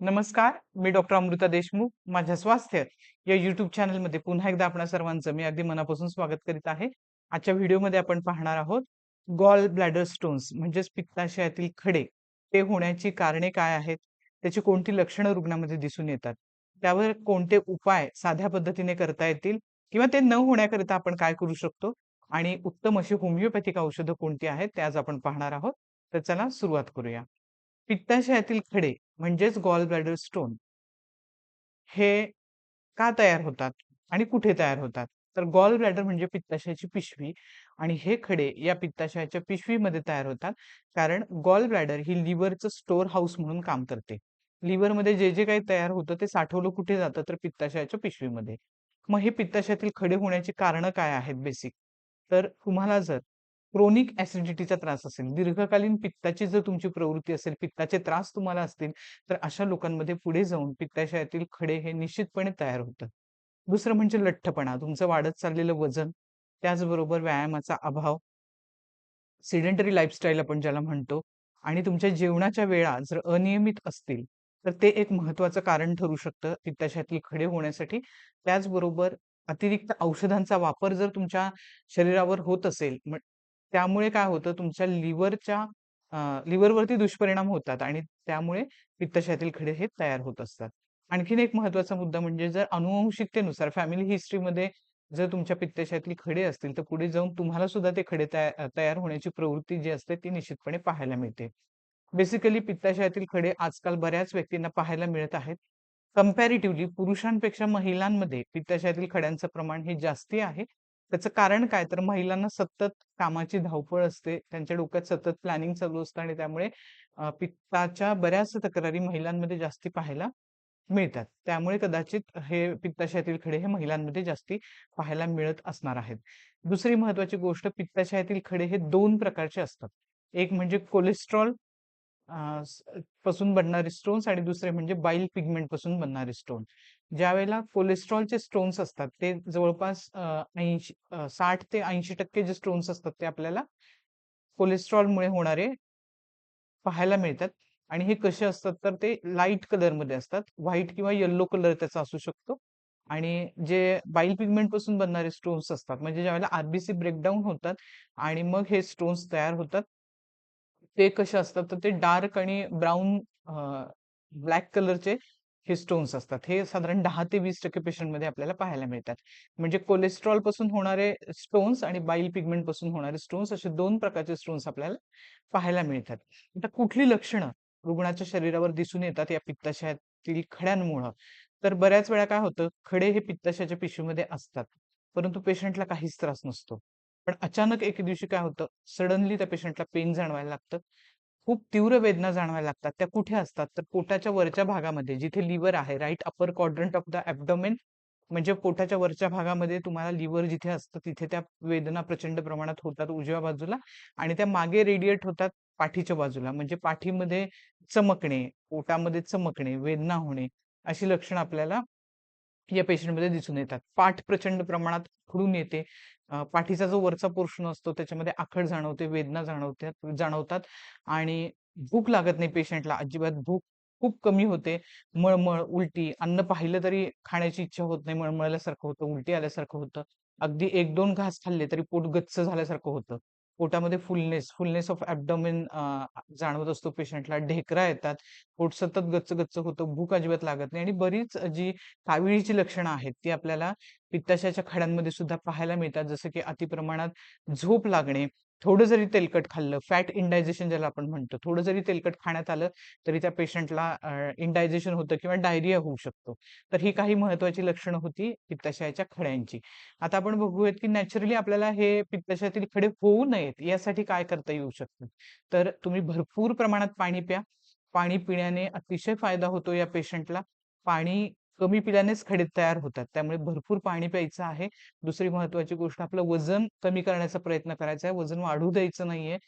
नमस्कार, मी डॉक्टर अमृता देशमुख. माझ्या स्वास्थ्य या युट्यूब चॅनलमध्ये पुन्हा एकदा आपणा सर्वांचं मी अगदी मनापासून स्वागत करीत आहे. आजच्या व्हिडिओमध्ये आपण पाहणार आहोत गॉल ब्लॅडर स्टोन्स म्हणजेच पित्ताशयातील खडे. ते होण्याची कारणे काय आहेत? त्याची कोणती लक्षणं रुग्णामध्ये दिसून येतात? त्यावर कोणते उपाय साध्या पद्धतीने करता येतील किंवा ते न होण्याकरिता आपण काय करू शकतो? आणि उत्तम अशी होमिओपॅथिक औषधं कोणती आहेत? ते आज आपण पाहणार आहोत. तर चला सुरुवात करूया. पित्ताशयातील खडे म्हणजेच गॉल ब्लॅडर स्टोन हे का तयार होतात आणि कुठे तयार होतात? तर गॉल ब्लॅडर म्हणजे पित्ताशयाची पिशवी आणि हे खडे या पित्ताशयाच्या पिशवीमध्ये तयार होतात. कारण गॉल ब्लॅडर ही लिव्हरचं स्टोअर हाऊस म्हणून काम करते. लिव्हरमध्ये जे, जे काही तयार होतं ते साठवलं कुठे जातं? तर पित्ताशयाच्या पिशवीमध्ये. मग हे पित्ताशयातील खडे होण्याची कारणं काय आहेत बेसिक? तर तुम्हाला जर क्रोनिक ऍसिडिटीचा त्रास असेल, दीर्घकालीन पित्ताची जर तुमची प्रवृत्ती असेल, पित्ताचे त्रास तुम्हाला असतील, तर अशा लोकांमध्ये पुढे जाऊन पित्ताशयातील खडे हे निश्चितपणे तयार होतात. दुसरं म्हणजे लठ्ठपणा, तुमचं वाढत चाललेलं वजन, त्याचबरोबर व्यायामाचा अभाव. सिडेंटरी लाईफस्टाईल आपण ज्याला म्हणतो आणि तुमच्या जेवणाच्या वेळा जर अनियमित असतील, तर ते एक महत्वाचं कारण ठरू शकतं पित्ताशयातील खडे होण्यासाठी. त्याचबरोबर अतिरिक्त औषधांचा वापर जर तुमच्या शरीरावर होत असेल, मग त्यामुळे काय होतं तुमच्या लिव्हरच्या लिव्हरवरती दुष्परिणाम होतात आणि त्यामुळे पित्तशयातील खडे हे तयार होत असतात. आणखीन एक महत्त्वाचा मुद्दा म्हणजे जर अनुवंशिकतेनुसार फॅमिली हिस्ट्रीमध्ये जर तुमच्या पित्ताशयातील खडे असतील, तर पुढे जाऊन तुम्हाला सुद्धा ते खडे तयार होण्याची प्रवृत्ती जी असते ती निश्चितपणे पाहायला मिळते. बेसिकली पित्ताशयातील खडे आजकाल बऱ्याच व्यक्तींना पाहायला मिळत आहेत. कंपॅरेटिव्हली पुरुषांपेक्षा महिलांमध्ये पित्ताशयातील खड्यांचं प्रमाण हे जास्ती आहे. त्याचं कारण काय? तर महिलांना सतत कामाची धावपळ असते. त्यांच्या डोक्यात सतत प्लॅनिंग चालू असतं आणि त्यामुळे पित्ताच्या बऱ्याच तक्रारी महिलांमध्ये जास्ती पाहायला मिळतात. त्यामुळे कदाचित हे पित्ताशयातील खडे हे महिलांमध्ये जास्ती पाहायला मिळत असणार आहेत. दुसरी महत्त्वाची गोष्ट पित्ताशयातील खडे हे दोन प्रकारचे असतात. एक म्हणजे कोलेस्ट्रॉलपासून बनणारे स्टोन्स आणि दुसरे म्हणजे बाईल पिगमेंटपासून बनणारे स्टोन. ज्या वेळेला कोलेस्ट्रॉलचे स्टोन्स असतात ते जवळपास ऐंशी साठ ते 80% जे स्टोन्स असतात ते आपल्याला कोलेस्ट्रॉलमुळे होणारे पाहायला मिळतात आणि हे कसे असतात तर ते लाइट कलरमध्ये असतात. व्हाईट किंवा येल्लो कलर त्याचा असू शकतो आणि जे बाईल पिगमेंटपासून बनणारे स्टोन्स असतात म्हणजे ज्यावेळेला वेळेला आरबीसी ब्रेक होतात आणि मग हे स्टोन्स तयार होतात. ते कसे असतात तर ते डार्क आणि ब्राऊन ब्लॅक कलरचे हे स्टोन्स असतात. हे साधारण दहा ते 20% पेशंटमध्ये आपल्याला पाहायला मिळतात. म्हणजे कोलेस्ट्रॉलपासून होणारे स्टोन्स आणि बाईल पिगमेंटपासून होणारे स्टोन्स असे दोन प्रकारचे स्टोन्स आपल्याला पाहायला मिळतात. आता कुठली लक्षणं रुग्णाच्या शरीरावर दिसून येतात या पित्ताशयातील खड्यांमुळं? तर बऱ्याच वेळा काय होतं, खडे हे पित्ताशयाच्या पिशवीमध्ये असतात. परंतु पेशंटला काहीच त्रास नसतो. पण अचानक एके दिवशी काय होतं, सडनली त्या पेशंटला पेन जाणवायला लागतं. खूप तीव्र वेदना जाणवायला लागतात. त्या कुठे असतात? तर पोटाच्या वरच्या भागामध्ये जिथे लिव्हर आहे, right upper quadrant of the abdomen म्हणजे पोटाच्या वरच्या भागामध्ये तुम्हाला लिव्हर जिथे असतं तिथे त्या वेदना प्रचंड प्रमाणात होतात उजव्या बाजूला आणि त्या मागे रेडिएट होतात पाठीच्या बाजूला. म्हणजे पाठीमध्ये चमकणे, पोटामध्ये चमकणे, वेदना होणे अशी लक्षणं आपल्याला या पेशंटमध्ये दिसून येतात. पाठ प्रचंड प्रमाणात आखडून येते. पाठीचा जो वरचा पोर्शन असतो त्याच्यामध्ये आखड जाणवते, वेदना जाणवतात जाणवतात आणि भूक लागत नाही पेशंटला अजिबात. भूक खूप कमी होते. मळमळ, उलटी, अन्न पाहिलं तरी खाण्याची इच्छा होत नाही. मळमळल्यासारखं होतं, उलटी आल्यासारखं होतं. अगदी 1-2 घास खाल्ले तरी पोट गच्च झाल्यासारखं होतं. पोटामध्ये फुलनेस, फुलनेस ऑफ ॲब्डोमेन जाणवत असतो पेशंटला. ढेकरा येतात. पोट सतत गच्च-गच्च होतं. भूक अजिबात लागत नाही आणि बरीच जी काविळीची लक्षणं आहेत ती आपल्याला पित्ताशयाच्या खड्यांमध्ये सुद्धा पाहायला मिळतात. जसं की अतिप्रमाणात झोप लागणे, थोडं जरी तेलकट खाल्लं, फॅट इंडायजेशन ज्याला आपण म्हणतो. थोडं जरी तेलकट खाण्यात आलं तरी त्या पेशंटला इंडायजेशन होतं किंवा डायरिया होऊ शकतो. तर ही काही महत्त्वाची लक्षणं होती पित्ताशयाच्या खड्यांची. आता आपण बघूयात की नॅचरली आपल्याला हे पित्ताशयातील खडे होऊ नयेत यासाठी काय करता येऊ शकतं. तर तुम्ही भरपूर प्रमाणात पाणी प्या. पाणी पिण्याने अतिशय फायदा होतो या पेशंटला. पाणी कमी पिल्यानेच खडे तयार होतात. त्यामुळे भरपूर पाणी प्यायचं आहे. दुसरी महत्वाची गोष्ट आपलं वजन कमी करण्याचा प्रयत्न करायचा आहे. वजन वाढू द्यायचं नाहीये.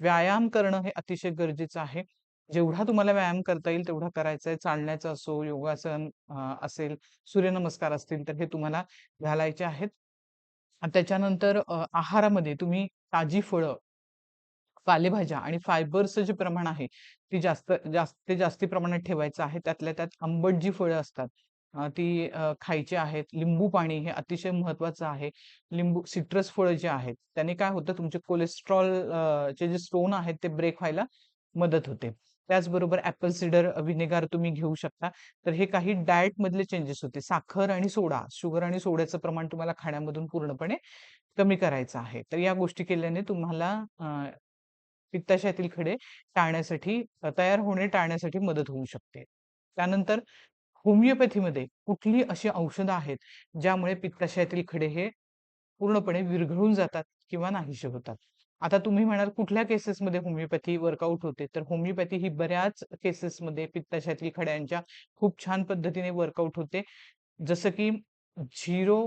व्यायाम करणं हे अतिशय गरजेचं आहे. जेवढा तुम्हाला व्यायाम करता येईल तेवढा करायचा आहे. चालण्याचा असो, योगासन असेल, सूर्यनमस्कार असतील तर हे तुम्हाला घालायचे आहेत. आणि त्याच्यानंतर आहारामध्ये तुम्ही ताजी फळं पालेभाज्या आणि फायबरचं जे प्रमाण आहे ती जास्त जास्त ते जास्ती प्रमाणात ठेवायचं आहे. त्यातल्या त्यात आंबट जी फळं असतात ती खायची आहेत. लिंबू पाणी हे अतिशय महत्वाचं आहे. लिंबू सिट्रस फळं जे आहेत त्याने काय होतं तुमचे कोलेस्ट्रॉल चे जे स्टोन आहेत ते ब्रेक व्हायला मदत होते. त्याचबरोबर ऍपल सिडर विनेगार तुम्ही घेऊ शकता. तर हे काही डाएट मधले चेंजेस होते. साखर आणि सोडा शुगर आणि सोड्याचं प्रमाण तुम्हाला खाण्यामधून पूर्णपणे कमी करायचं आहे. तर या गोष्टी केल्याने तुम्हाला पित्ताशयातील खडे टाळण्यासाठी तयार होणे टाळण्यासाठी मदत होऊ शकते. त्यानंतर होमिओपॅथीमध्ये कुठली अशी औषधं आहेत ज्यामुळे पित्ताशयातील खडे हे पूर्णपणे विरघळून जातात किंवा नाहीशे होतात आता तुम्ही म्हणाल कुठल्या केसेसमध्ये होमिओपॅथी वर्कआउट होते? तर होमिओपॅथी ही बऱ्याच केसेसमध्ये पित्ताशयातील खड्यांच्या खूप छान पद्धतीने वर्कआउट होते. जसं की zero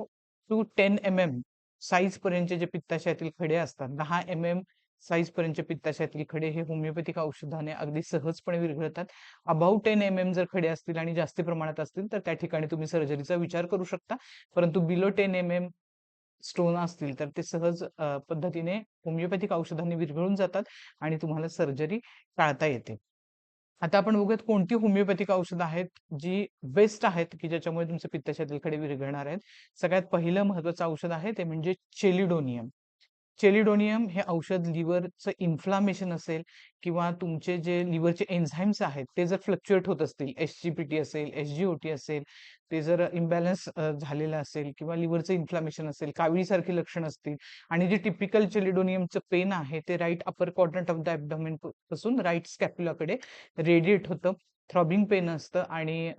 to ten M M size पर्यंतचे जे पित्ताशयातील खडे असतात दहा एम एम साईज पर्यंतचे खडे हे होमिओपॅथिक औषधाने अगदी सहजपणे विरघळतात. अबाउट टेन एम एम जर खडे असतील आणि जास्त प्रमाणात असतील तर त्या ठिकाणी तुम्ही सर्जरीचा विचार करू शकता. परंतु below ten M M stone असतील तर ते सहज पद्धतीने होमिओपॅथिक औषधांनी विरघळून जातात आणि तुम्हाला सर्जरी टाळता येते. आता आपण बघूयात कोणती होमिओपॅथिक औषधं आहेत जी बेस्ट आहेत की ज्याच्यामुळे तुमचे पित्ताशयातील खडे विरघळणार आहेत. सगळ्यात पहिलं महत्वाचं औषध आहे ते म्हणजे चेलिडोनियम. चेलिडोनियम हे औषध लिव्हरचं इन्फ्लामेशन असेल किंवा तुमचे जे लिव्हरचे एन्झाईम्स आहेत ते जर फ्लक्च्युएट होत असतील एस जी पी टी असेल एस जी ओ टी असेल ते जर इम्बॅलन्स झालेलं असेल किंवा लिव्हरचं इन्फ्लामेशन असेल काविळीसारखी लक्षणं असतील आणि जे टिपिकल चेलिडोनियमचं पेन आहे ते right upper quadrant of the abdomen पासून राईट स्कॅप्युलाकडे रेडिएट होतं. थ्रॉबिंग पेन असतं आणि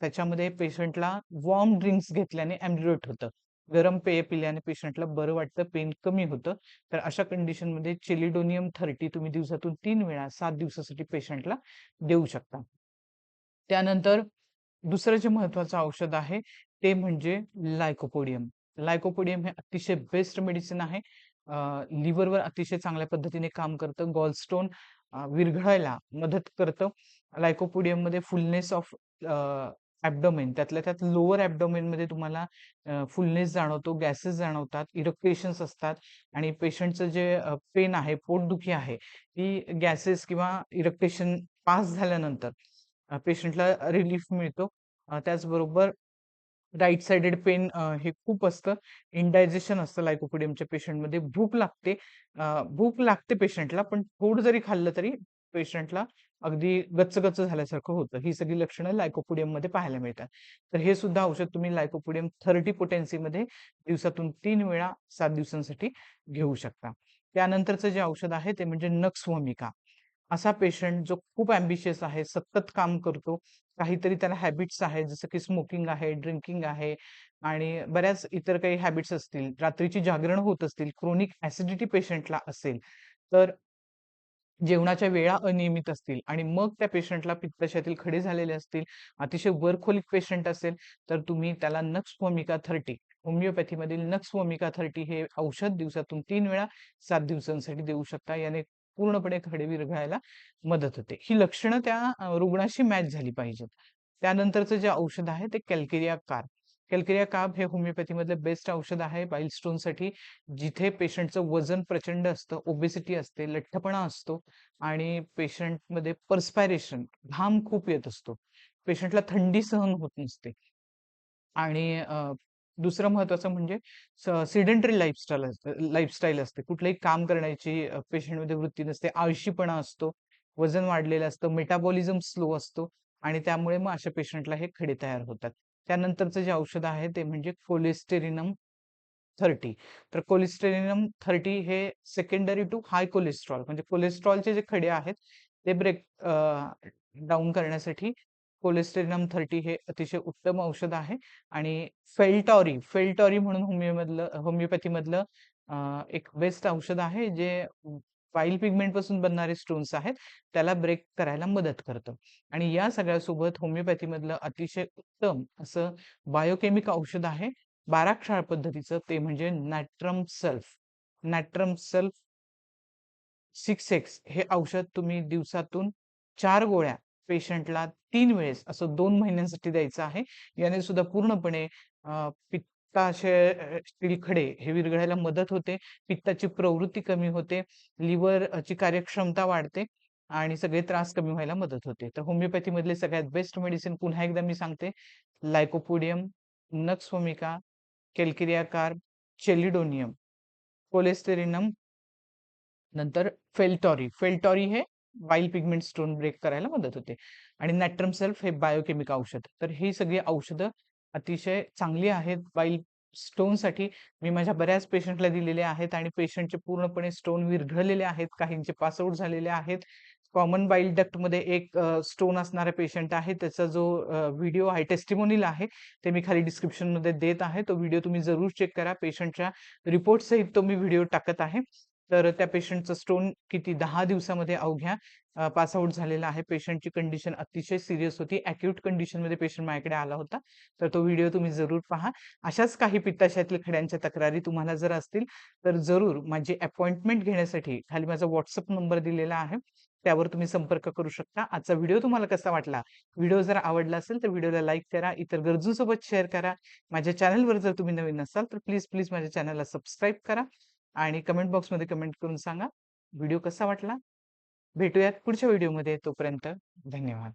त्याच्यामध्ये पेशंटला वॉर्म ड्रिंक्स घेतल्याने ॲम्ब्युलेट होतं. गरम पेय पिल्याने पेशंटला बरं वाटतं पेन कमी होतं. तर अशा कंडिशनमध्ये चेलिडोनियम थर्टी तुम्ही दिवसातून तीन वेळा सात दिवसासाठी पेशंटला देऊ शकता. त्यानंतर दुसरं जे महत्वाचं औषध आहे ते म्हणजे लायकोपोडियम. लायकोपोडियम हे अतिशय बेस्ट मेडिसिन आहे. लिव्हरवर अतिशय चांगल्या पद्धतीने काम करतं गॉलस्टोन विरघळायला मदत करतं. लायकोपोडियममध्ये फुलनेस ऑफ ऍबडोमेन त्यातल्या त्यात लोअर ऍबडोमेन मध्ये तुम्हाला फुलनेस जाणवतो गॅसेस जाणवतात इरक्टेशन्स असतात आणि पेशंटचं जे पेन आहे पोटदुखी आहे ती गॅसेस किंवा इरक्टेशन पास झाल्यानंतर पेशंटला रिलीफ मिळतो. त्याचबरोबर राईट साइडेड पेन हे खूप असतं. इंडायजेशन असतं लायकोपिडियमच्या पेशंटमध्ये भूक लागते. भूक लागते पेशंटला पण थोडं जरी खाल्लं तरी पेशंटला अगदी गच्च गच्च झाल्यासारखं होतं. ही सगळी लक्षणं लायकोपोडियममध्ये पाहायला मिळतात. तर हे सुद्धा औषध तुम्ही लायकोपोडियम थर्टी पोटेन्सी मध्ये दिवसातून तीन वेळा सात दिवसांसाठी घेऊ शकता. त्यानंतरचं जे औषध आहे ते म्हणजे नक्स वमिका असा पेशंट जो खूप अँबिशियस आहे सतत काम करतो काहीतरी त्याला हॅबिट्स आहेत जसं की स्मोकिंग आहे ड्रिंकिंग आहे आणि बऱ्याच इतर काही हॅबिट्स असतील रात्रीची जागरण होत असतील क्रोनिक ऍसिडिटी पेशंटला असेल तर जेवणाच्या वेळा अनियमित असतील आणि मग त्या पेशंटला पित्ताशयातील खडे झालेले असतील अतिशय वर्कहोलिक पेशंट असेल तर तुम्ही त्याला नक्स वोमिका थर्टी होमिओपॅथीमधील नक्स वोमिका थर्टी हे औषध दिवसातून तीन वेळा सात दिवसांसाठी देऊ शकता. याने पूर्णपणे खडे विरघळायला मदत होते. ही लक्षणं त्या अ, रुग्णाशी मॅच झाली पाहिजेत. त्यानंतरचं जे औषध आहे ते कॅल्केरिया कार. कॅल्केरिया काब हे होमिओपॅथी मधले बेस्ट औषध आहे बाईल स्टोनसाठी जिथे पेशंटचं वजन प्रचंड असतं ओबेसिटी असते लठ्ठपणा असतो आणि पेशंटमध्ये पर्स्पायरेशन परस्पायरेशन घाम खूप येत असतो. पेशंटला थंडी सहन होत नसते. आणि दुसरं महत्वाचं म्हणजे सिडेंटरी लाईफस्टाईल लाईफस्टाईल असते कुठलंही काम करण्याची पेशंटमध्ये वृत्ती नसते. आळशीपणा असतो वजन वाढलेलं असतं मेटाबॉलिझम स्लो असतो आणि त्यामुळे मग अशा पेशंटला हे खडे तयार होतात. त्यानंतरचं जे औषध आहे ते म्हणजे कोलेस्टेरिनम थर्टी तर कोलेस्टेरिनम थर्टी हे सेकंडरी टू हाय कोलेस्ट्रॉल म्हणजे कोलेस्ट्रॉलचे जे खडे आहेत ते ब्रेक डाऊन करण्यासाठी कोलेस्टेरिनम थर्टी हे अतिशय उत्तम औषध आहे. आणि फेल्टॉरी फेल्टॉरी म्हणून होमिओमधलं होमिओपॅथीमधलं एक बेस्ट औषध आहे जे पाईल पिगमेंटपासून बनणारे स्टोन्स आहेत त्याला ब्रेक करायला मदत करतं. आणि या सगळ्यासोबत होमिओपॅथी मधलं अतिशय उत्तम असं बायोकेमिक औषध आहे बाराक्षाळ पद्धतीचं ते म्हणजे natrum sulph. Natrum sulph six X हे औषध तुम्ही दिवसातून चार गोळ्या पेशंटला तीन वेळेस असं दोन महिन्यांसाठी द्यायचं आहे. याने सुद्धा पूर्णपणे अ, पित्ताशयातील खडे हे विरघळायला मदत होते. पित्ताची प्रवृत्ती कमी होते. लिव्हर ची कार्यक्षमता वाढते आणि सगळे त्रास कमी व्हायला मदत होते. तर होमिओपॅथी मधले सगळ्यात बेस्ट मेडिसिन पुन्हा एकदा मी सांगते. लायकोपोडियम नक्स केलकिरियाकार चेलिडोनियम, कोलेस्टेरिनम नंतर फेल्टॉरी. फेल्टॉरी हे वाईल पिगमेंट स्टोन ब्रेक करायला मदत होते आणि नॅट्रम सेल्फ हे बायोकेमिक औषध. तर ही सगळी औषधं अतिशय चांगली आहेत बाईल स्टोनसाठी. मी माझ्या बऱ्याच पेशंटला दिलेले आहेत आणि पेशंटचे पूर्णपणे स्टोन विरघळलेले आहेत. काहींचे पास आउट झालेले आहेत. कॉमन बाईल डक्टमध्ये एक स्टोन असणारा पेशंट आहे. त्याचा जो व्हिडिओ आहे, टेस्टिमोनियल आहे, ते मी खाली डिस्क्रिप्शनमध्ये देत आहे. तो व्हिडिओ तुम्ही जरूर चेक करा. पेशंटच्या रिपोर्टसहित तो मी व्हिडिओ टाकत आहे. तर त्या पेशंटचा स्टोन किती दहा दिवसामध्ये अवघ्या पास आउट झालेला आहे. पेशंटची कंडिशन अतिशय सिरियस होती. ॲक्यूट कंडिशनमध्ये पेशंट माझ्याकडे आला होता. तर तो व्हिडिओ तुम्ही जरूर पहा. अशाच काही पित्ताशयातील खड्यांच्या तक्रारी तुम्हाला जर असतील, तर जरूर माझी अपॉइंटमेंट घेण्यासाठी खाली माझा व्हॉट्सअप नंबर दिलेला आहे. त्यावर तुम्ही संपर्क करू शकता. आजचा व्हिडिओ तुम्हाला कसा वाटला? व्हिडिओ जर आवडला असेल तर व्हिडिओला लाईक करा. इतर गरजूंसोबत शेअर करा. माझ्या चॅनलवर जर तुम्ही नवीन असाल तर प्लीज, प्लीज माझ्या चॅनलला सबस्क्राईब करा आणि कमेंट बॉक्समध्ये कमेंट करून सांगा, व्हिडिओ कसा वाटला? भेटूयात पुढच्या व्हिडिओमध्ये. तोपर्यंत धन्यवाद.